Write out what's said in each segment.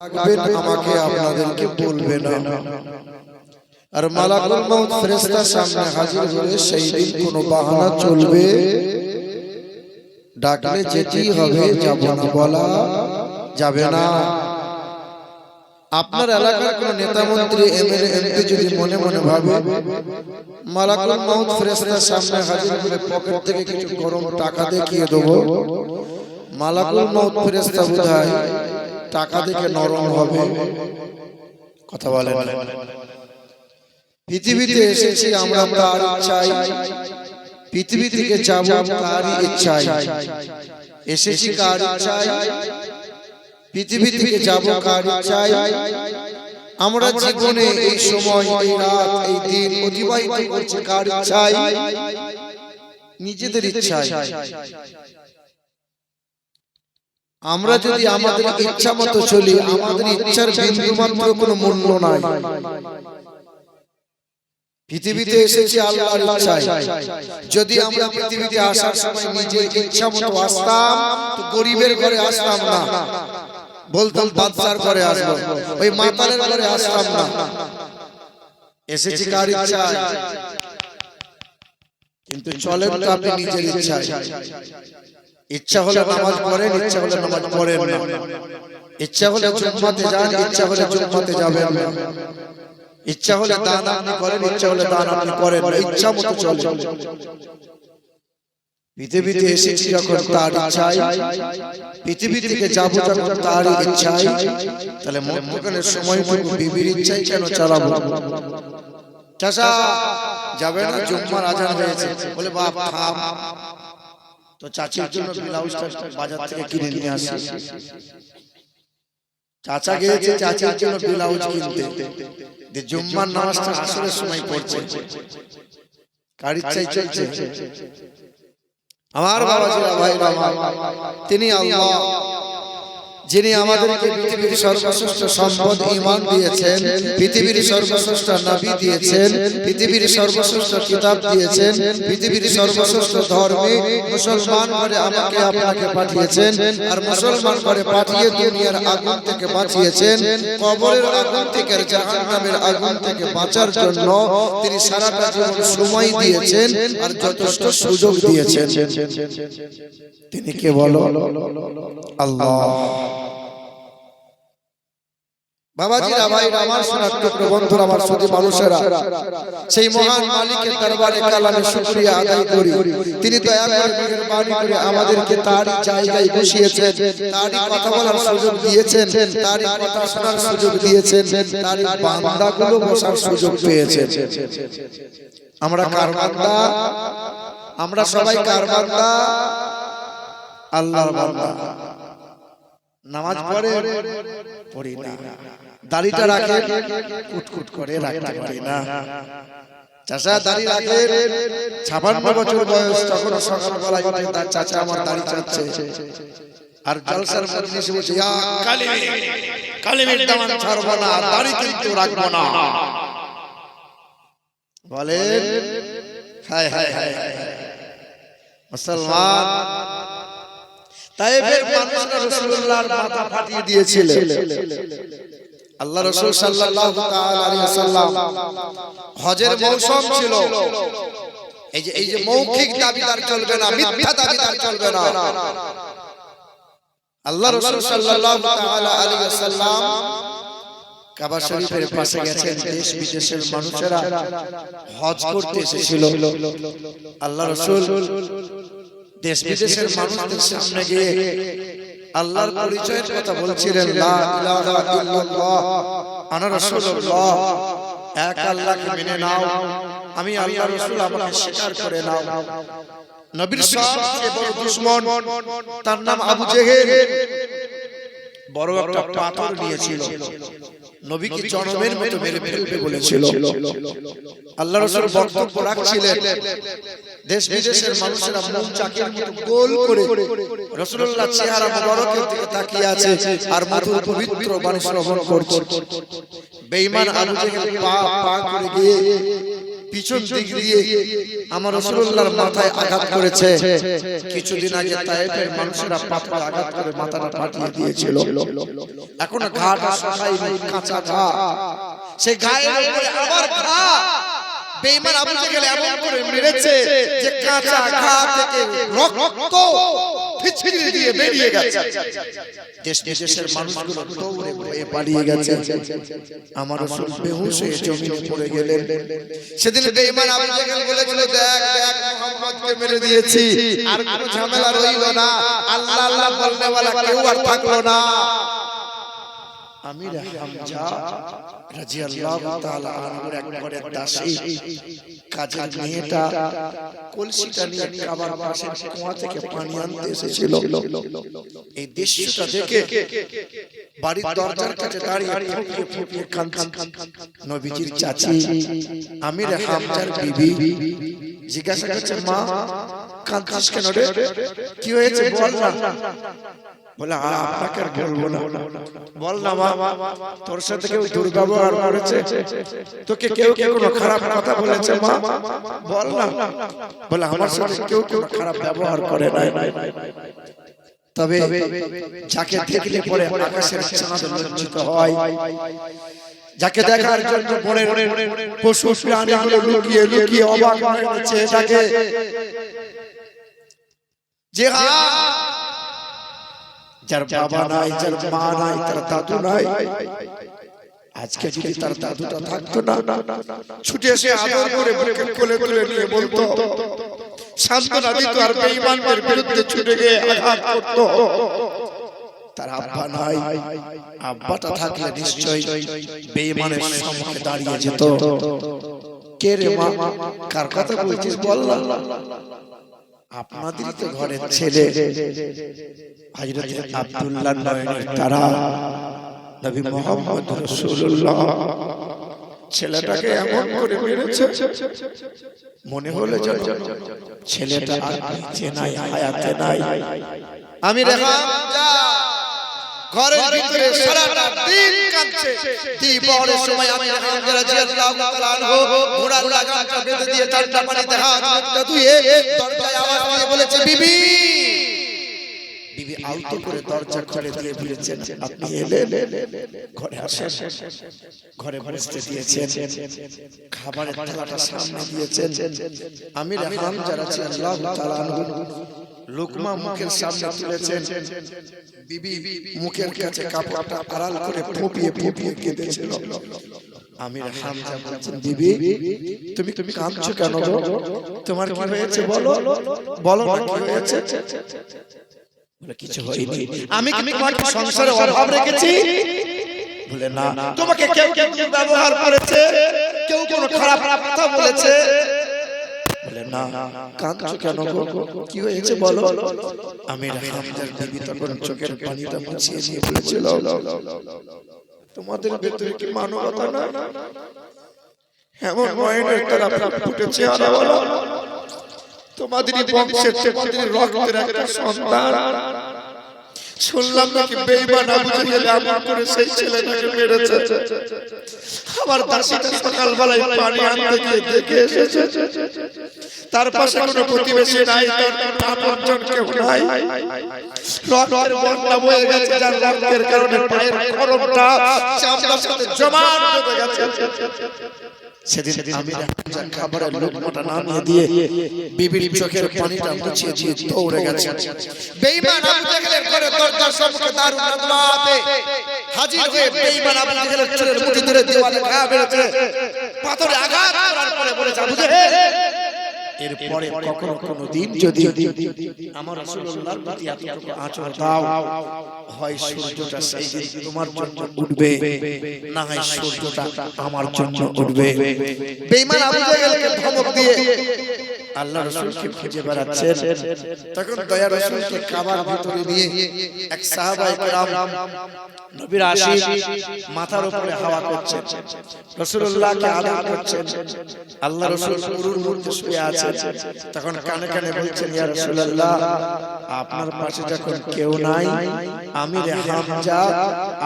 আমাকে, আপনাদেরকে বলবে না। আর মালাকুল মাউত ফেরেশতার সামনে হাজির হলে সেই দিন কোনো বাহানা চলবে? ডাকলে যেতেই হবে, যাব না বলা যাবে না। আপনার এলাকার কোন নেতা মন্ত্রী, এমএলএ, এমপি যদি মনে মনে ভাবে, মালাকুল মাউত ফেরেশতার সামনে হাজির হলে পকেট থেকে কিছু গরম টাকা দেখিয়ে দেবো। মালাকুল মাউত ফেরেশতা বোধহয় টাকা দেখে নরম হবে। কথা বলে পৃথিবীতে এসেছি আমরা তার ইচ্ছাই পৃথিবী থেকে যাব তারই ইচ্ছাই এসেছি কার ইচ্ছাই পৃথিবী থেকে যাব কার ইচ্ছাই আমরা জীবনে এই সময়, এই রাত, এই দিন অতিবাহিত করছি কার ইচ্ছাই নিজেদের ইচ্ছাই আমরা যদি আমাদের ইচ্ছা মতো চলি আমাদের ইচ্ছার বিন্দু মাত্র কোনো মূল্য নাই। পৃথিবীতে এসেছি আল্লাহর ইচ্ছায়। যদি আমরা পৃথিবীতে আসার সময় নিজের ইচ্ছা মতো আসতাম তো গরিবের ঘরে আসতাম না। বলতাম বাদশার ঘরে আসব। ওই মাতালের ঘরে আসতাম না। এসেছি কার ইচ্ছায়? কিন্তু চলেন তো আপনি নিজের ইচ্ছায়। ইচ্ছা হলে নামাজ পড়েন ইচ্ছা হলে নামাজ পড়েন না ইচ্ছা হলে জুম্মাতে যান ইচ্ছা হলে জুম্মাতে যাবেন না ইচ্ছা হলে দান আপনি করেন ইচ্ছা হলে দান আপনি করেন না ইচ্ছা মতো চলে পৃথিবীতে এসেছি যখন তার ইচ্ছায় পৃথিবী থেকে যাব যখন তার ইচ্ছায় তাহলে মধ্যখানের সময়টুকু বিবির ইচ্ছাই কেন চালাবো চাষা যাবে না জুম্মার আজান হয়েছে বলে বাপ থাম তো চাচির জন্য ব্লাউজটা বাজার থেকে কিনে নিয়ে আসি। চাচা গিয়েছে চাচির জন্য ব্লাউজ কিনতে। যে জুম্মার নামাজটা আসরের সময় পড়ছে। গাড়ির চাই চলছে। আমার বাবা জিরা ভাই বাবা তিনি আল্লাহ। যিনি আমাদেরকে পৃথিবীর সর্বশ্রেষ্ঠ সম্পদ ইমান দিয়েছেন পৃথিবীর সর্বশ্রেষ্ঠ নবী দিয়েছেন পৃথিবীর সর্বশ্রেষ্ঠ কিতাব দিয়েছেন পৃথিবীর সর্বশ্রেষ্ঠ ধর্মে মুসলমান করে আমাকে আপনাকে পাঠিয়েছেন আর মুসলমান করে পাঠিয়ে দুনিয়ার আগুন থেকে বাঁচিয়েছেন কবরের আগুন থেকে জাহান্নামের আগুন থেকে বাঁচার জন্য তিনি সারাটা জীবন সময় দিয়েছেন আর যথেষ্ট সুযোগ দিয়েছেন। তিনি কে বলো? আল্লাহ বাবাজিরা ভাইরা আমার সোনার বন্ধুরা আমার সুদী মানুষেরা সেই মহান মালিকের দরবারে কালামে শুকরিয়া আদায় করি। তিনি দয়া করে মেহেরবানি করে আমাদেরকে তারই জায়গায় বসিয়েছেন তারই কথা বলার সুযোগ দিয়েছেন তারই কথা শোনার সুযোগ দিয়েছেন তারই বান্দাগুলো বসার সুযোগ পেয়েছেন। আমরা কার বান্দা? আমরা সবাই কার বান্দা? আল্লাহর বান্দা। নামাজ পড়ে পড়ি না। দাড়িটা রাখে কুটকুট করে রাখতে পারি না। চাচা দাড়ি রাখে ছাপান্ন বছর বয়স তখন তার চাচা আমার দাড়ি চাচ্ছে। আর জলসার মধ্যে এসে বলছে দামান ছাড়বো না দাড়ি কিন্তু রাখব না। বলেন হায় হায় হায় হায় মুসলমান। তাইফের মানুষরা রাসূলুল্লাহর মাথা ফাটিয়ে দিয়েছিলেন আল্লাহ রসুল ওয়াসাল্লাম হজের মৌসুম ছিল। এই যে এই যে মৌখিক দাবিদার চলবে না মিথ্যা দাবিদার চলবে না। আল্লাহ রাসূল সাল্লাল্লাহু তাআলা আলাইহি ওয়াসাল্লাম কাবা শরীফের পাশে গেছেন দেশ বিদেশের মানুষেরা হজ করতে এসেছিল। আল্লাহ রাসূল দেশ বিদেশের মানুষদের সামনে গিয়ে আল্লাহর পরিচয়ের কথা বলছিলেন লা ইলাহা ইল্লাল্লাহ আনা রাসূলুল্লাহ এক আল্লাহকে মেনে নাও আমি আল্লাহ রাসূল আমাকে স্বীকার করে নাও। নবীর সবচেয়ে বড় দুশমন তার নাম আবু জেহেল। বড় একটা পাথর নিয়েছিল। নবীকে জনমের মতো মেরে ফেলবে বলেছিল। আল্লাহ রাসূল বক্তব্য রাখছিলেন দেশ বিদেশের মানুষেরা মুখ চাকের মতো গোল করে রাসূলুল্লাহ চেহারা মুবারকের দিকে তাকিয়ে আছে আর মধুর পবিত্র বাণী শ্রবণ করছে। বেঈমান আবু জেহেল পা পা করে গিয়ে পিছন দিক দিয়ে আমার রাসূলুল্লাহর মাথায় আঘাত করেছে। কিছুদিন আগে তায়েফের মানুষেরা পাথর আঘাত করে মাথাটা ফাটিয়ে দিয়েছিল। এখন ঘাটা শুকায়নি কাঁচা ঘা। সেই গায়ের উপরে আবার ঘা। বেঈমান আবু জেহেল এমন করে মেরেছে যে কাঁচা ঘা থেকে রক্ত ফিচকিরি দিয়ে বেরিয়ে গেছে। দেশ বিদেশের মানুষগুলো দৌড়ে ভয়ে পালিয়ে গেছে। আমার রসুল বেহুশ হয়ে জমিনে পড়ে গেলেন। সেদিন বেঈমান আবু জাহেল বলেছিল দেখ দেখ মুহাম্মদকে মেরে দিয়েছি। আর কোনো ঝামেলা রইল না। আল্লাহ আল্লাহ বলনে वाला কেউ আর থাকল না। আমির হামজা রাদিয়াল্লাহু তাআলা আনহুর একবারে দাসী কাজের মেয়েটা কলসিটা নিয়ে কাবার পাশের কুয়া থেকে পানি আনতে এসেছিল। এই দৃশ্যটা দেখে বাড়ির দরজার কাছে দাঁড়িয়ে ফুপিয়ে ফুপিয়ে কাঁদছে। নবীজির চাচি। আমির হামজার বিবি। জিজ্ঞাসা করছে মা কাঁদছিস কেন রে? কি হয়েছে বল না। বলে "আ, আপনাকে আর বলব না। বল না মা। তোর সাথে কেউ দুর্ব্যবহার করেছে? তোকে কেউ কেউ কোনো খারাপ কথা বলেছে মা? বল না। বলে আমার সাথে কেউ কোনো খারাপ ব্যবহার করে নাই। তবে যাকে দেখলে পরে আকাশের চাঁদ লজ্জিত হয়। যাকে দেখার জন্য বনের পশু প্রাণীগুলো লুকিয়ে লুকিয়ে অবাক হয়ে যাচ্ছে যার বাবা নাই যার মা নাই তার দাদু নাই। আজকে যদি তার দাদুটা থাকতো না ছুটে এসে আদর করে বুকে কোলে তুলে নিয়ে বলতো সান্ত্বনা দিত আর বেঈমানদের বিরুদ্ধে ছুটে গিয়ে আঘাত করতো। তার আব্বা নাই আব্বাটা থাকলে নিশ্চয়ই বেঈমানের সম্মুখে দাঁড়িয়ে যেত। কে রে মা? কার কথা বলছিস? বল না। আপনাদেরই তো ঘরের ছেলে। হযরত আব্দুল্লাহ নয়নের তারা নবী মুহাম্মদ রাসূলুল্লাহ। ছেলেটাকে এমন করে মেরেছে। মনে হলো ছেলেটা আর বেঁচে নাই হায়াতে নাই। আমি রেখা ঘরের ভিতরে সারাটা দিন কাঁদছে সময় আমি হামজা রাদিয়াল্লাহু তাআলা আনহু ঘোড়ার লাগামটা বেঁধে দিয়ে ঠান্ডা পানিতে হাত মুখটা ধুয়ে দরজায় আওয়াজ দিয়ে বলেছে বিবি! করে দরজা খুলে দিয়ে বলেছেন আপনি এলেন? ঘরে আসেন। ঘরে বসতে দিয়েছেন। খাবারের থালাটা সামনে দিয়েছেন। আমি হামজা রাদিয়াল্লাহু তাআলা আনহু। লোকমা মুখের সামনে তুলেছেন বিবি মুখের কাছে কাপড়টা আড়াল করে ফুপিয়ে ফুপিয়ে কেঁদেছিল আমির হামজা বলছেন বিবি তুমি তুমি কাঁদছো কেন তোমার কি হয়েছে বলো বলো কি হয়েছে বলে কিছু হয়নি আমি কি তোমার সংসারে অভাব রেখেছি বলে না তোমাকে কেউ কেউ ব্যবহার করেছে কেউ কোনো খারাপ কথা বলেছে বলে না কাঁদছো কেন গো? কি হয়েছে বলো? আমি হামদার বিবি তখন চোখের পানিটা মুছিয়ে নিয়ে বলেছিল তোমাদের ভেতরে কি মানবতা না? এমন ময়নের তারা ফুটেছে তোমাদেরই বংশের তোমাদের রক্তের একটা সন্তান। শুনলাম নাকি বেঈমান আবু জেহেল এমন করে সেই ছেলেটাকে মেরেছে। আমার দাসীটা সকালবেলায় পানি আনতে গিয়ে দেখে এসেছে। তার পাশে কোনো প্রতিবেশী নাই তার আপনজন কেউ নাই। রক্তের বন্যা বয়ে গেছে যার রক্তের কারণে পায়ের খরমটা চামড়ার সাথে জমাট বেঁধে গেছে। সেদিন আমি খাবারের লোকমাটা নামিয়ে দিয়ে বিবির চোখের পানিটা মুছিয়ে দিয়ে দৌড়ে গেছে। বেঈমান আবু জাহেলের ঘরে দরজার সম্মুখে দারুণ নদমাতে হাজির হয়ে বেঈমান আবু জাহেলের চোখের মুঠি ধরে দেওয়ালে ঘা বেড়েছে পাথরে আঘাত করার পরে বলেছে আবু জেহেল এরপরে কখনো কোনো দিন যদি আমার রাসূলুল্লাহর প্রতি এতটুকু আচর দাও হয় সূর্যটা সেই দিন তোমার জন্য উঠবে না হয় সূর্যটা আমার জন্য উঠবে। বেঈমান আবু জাহেলকে ধমক দিয়ে আল্লাহ রাসূলকে খুঁজে বেড়াচ্ছেন। তখন দয়া রাসূলকে কাবার ভিতরে নিয়ে এক সাহাবায়ে কেরাম নবীর আশিক মাথার উপরে হাওয়া করছেন। রাসূলুল্লাহকে আদর করছেন। আল্লাহ রাসূল পুরুর মধ্যে শুয়ে আছেন। তখন কানে কানে বলছেন ইয়া রাসূলুল্লাহ আপনার পাশে যখন কেউ নাই আমি রে হামজা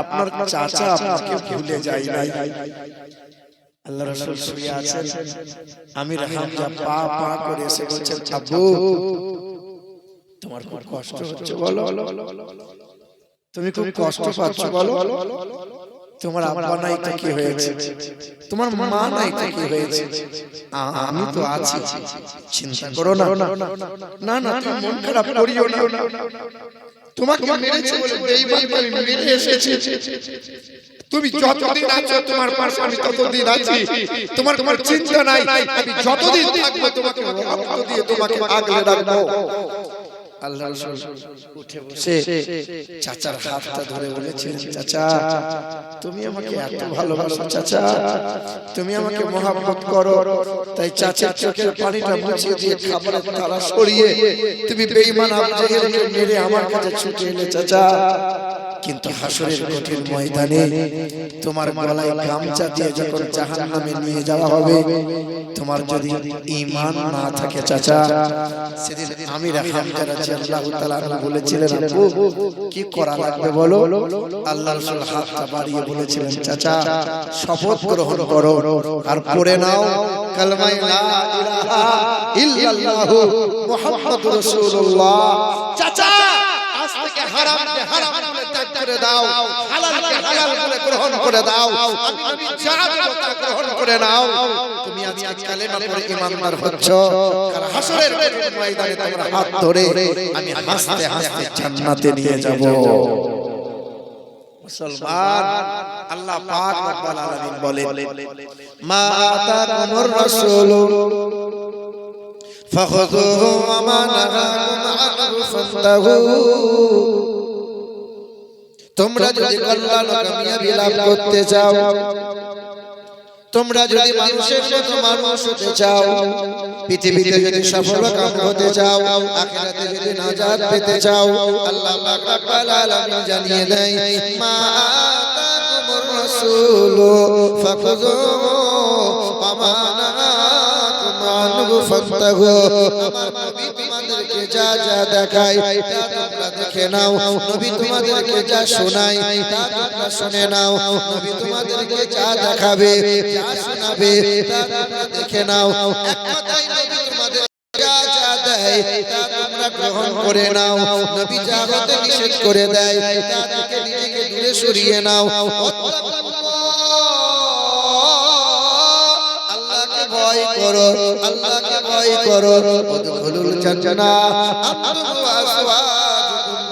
আপনার চাচা আপনাকে ভুলে যাই নাই। আল্লাহ রাসূল শুয়ে আছেন আমির হামজা পা পা করে এসে বলছেন আব্বু তোমার খুব কষ্ট হচ্ছে বলো তুমি খুব কষ্ট পাচ্ছ বলো তোমার আব্বা নাই তো কি হয়েছে তোমার মা নাই তো কি হয়েছে আমি তো আছি চিন্তা করো না না না তুমি মন খারাপ করিও না তোমাকে মেরেছে বলে বেঈমানকে আমি মেরে এসেছি। তুমি যতদিন আছো তোমার পাশে আমি ততদিন আছি। তোমার তোমার চিন্তা নাই। আমি যতদিন থাকব তোমাকে রক্ত দিয়ে তোমাকে আগলে রাখব। আল্লাহ উঠে বসে চাচার হাতটা ধরে বলেছিলেন চাচা তুমি আমাকে এত ভালোবাসো চাচা। তুমি আমাকে মহাব্বত করো। তাই চাচার চোখের পানিটা মুছিয়ে দিয়ে খাবারের তারা সরিয়ে তুমি বেঈমান আবু জেহেলকে মেরে আমার কাছে ছুটে এলে চাচা কিন্তু হাসরের কঠিন ময়দানে তোমার গলায় গামছা দিয়ে যখন জাহান্নামে নিয়ে যাওয়া হবে তোমার যদি ঈমান না থাকে চাচা সেদিন আমির হামজা রাদিয়াল্লাহু তাআলা বলেছিলেন আপু কি করা লাগবে বলো? আল্লাহ রাসূল হাতটা বাড়িয়ে বলেছিলেন চাচা শপথ গ্রহণ করো আর পড়ে নাও কালমাই লা ইলাহা ইল্লাল্লাহু মুহাম্মাদুর রাসূলুল্লাহ। চাচা আজ থেকে হারাম ত্যাগ করে দাও হালালকে হালাল বলে গ্রহণ করে দাও আমি আমি যা দেব তা গ্রহণ করে নাও তুমি আজকে কালেমা পড়ে ইমানদার হচ্ছ আর হাসরের কঠিন ময়দানে তোমরা হাত ধরে আমি হাসতে হাসতে জান্নাতে নিয়ে যাব মুসলমান আল্লাহ পাক রব্বুল আলামিন বলেন মা আতাকুমুর রাসূল فخذوه وما نهاكم عنه فانتهوا তোমরা যদি কল্যাণ কামিয়াবি লাভ করতে চাও তোমরা যদি মানুষের মতো মানুষ হতে চাও পৃথিবীতে যদি সফল কাম হতে চাও আখিরাতে যদি নাজাত পেতে চাও আল্লাহ পাক রব্বুল আলামিন জানিয়ে দেয় মা আতাকুমুর রাসূল ওয়া মা ফান্তাহু আমার নবী তোমাদেরকে যা যা দেখায় তা দেখে নাও। নবী তোমাদেরকে যা শোনায়, তা শুনে নাও। নবী তোমাদেরকে যা দেখাবে, যা শোনাবে, তা দেখে নাও। গ্রহণ করে নাও। করে দেয় ভয় করো, আল্লাহকে ভয় করো।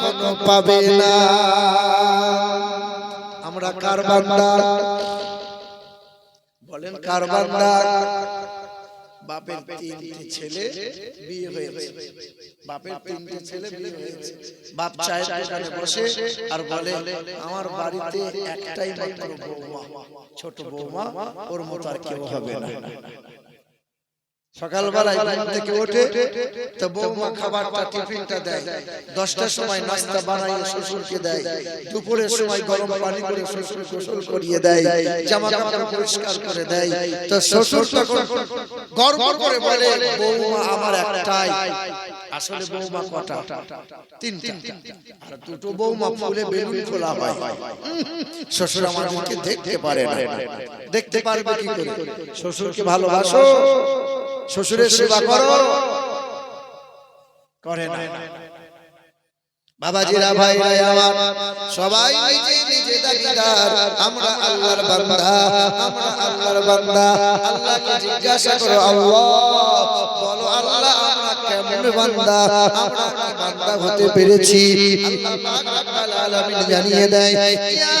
কখনো পাবে না। আমরা কার বান্দা বলেন কার বান্দা বাপের তিনটে ছেলে বিয়ে হয়েছে। বাপের তিনটে ছেলে বিয়ে হয়েছে। বাপ চায়ের দোকানে বসে আর বলে, আমার বাড়িতে একটাই মাত্র বৌমা। ছোট বৌমা, ওর মতো আর কেউ হবে না। সকালবেলায় ঘুম থেকে ওঠে তো বৌমা খাবারটা টিফিনটা দেয়। দশটার সময় নাস্তা বানাইয়ে শ্বশুরকে দেয়। দুপুরের সময় গরম পানি করে শ্বশুর গোসল করিয়ে দেয়। জামা কাপড় পরিষ্কার করে দেয়। তো শ্বশুর তখন গর্ব করে বলে বৌমা আমার একটাই। আসলে বৌমা কটা? তিনটা। আর দুটো বৌমা ফুলে বেলুন খোলা হয় শ্বশুর আমার মুখে দেখতে পারে না। দেখতে পারবে কি করে? শ্বশুরকে ভালোবাসো। শ্বশুরের সেবা করো। করে। না। বাবাজিরা ভাইরা আমার সবাই নিজে নিজে দাবিদার। আমরা আল্লাহর বান্দা। আমরা আল্লাহর বান্দা। আল্লাহকে জিজ্ঞাসা করো আল্লাহ। বলো আল্লাহ আমরা কেমন বান্দা? আমরা কি বান্দা হতে পেরেছি? আল্লাহ পাক রব্বুল আলামিন জানিয়ে দেয় ইয়া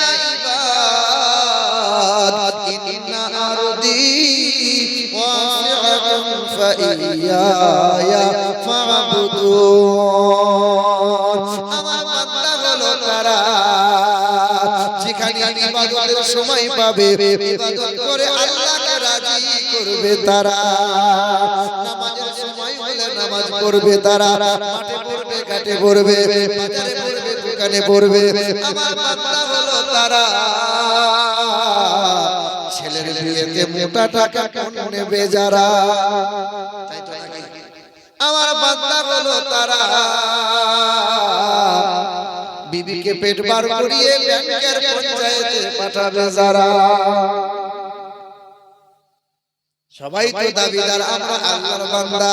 ফাইয়ায়া ফাবুদুন আমার বান্দা হলো তারা সময় পাবে করে আল্লাহকে রাজি করবে তারা। নামাজের সময় হলে নামাজ পড়বে তারা। মাঠে পড়বে, ঘাটে পড়বে, বাজারে পড়বে, দোকানে পড়বে। আমার হলো তারা। ছেলের বিয়েতে মোটা টাকা নেবে যারা? আমার বান্দা হলো তারা। বিবিকে পেট বার করিয়ে ব্যাংকের পঞ্চায়েতে পাঠাবে যারা। সবাই তো দাবিদার, আমরা আল্লাহর বান্দা।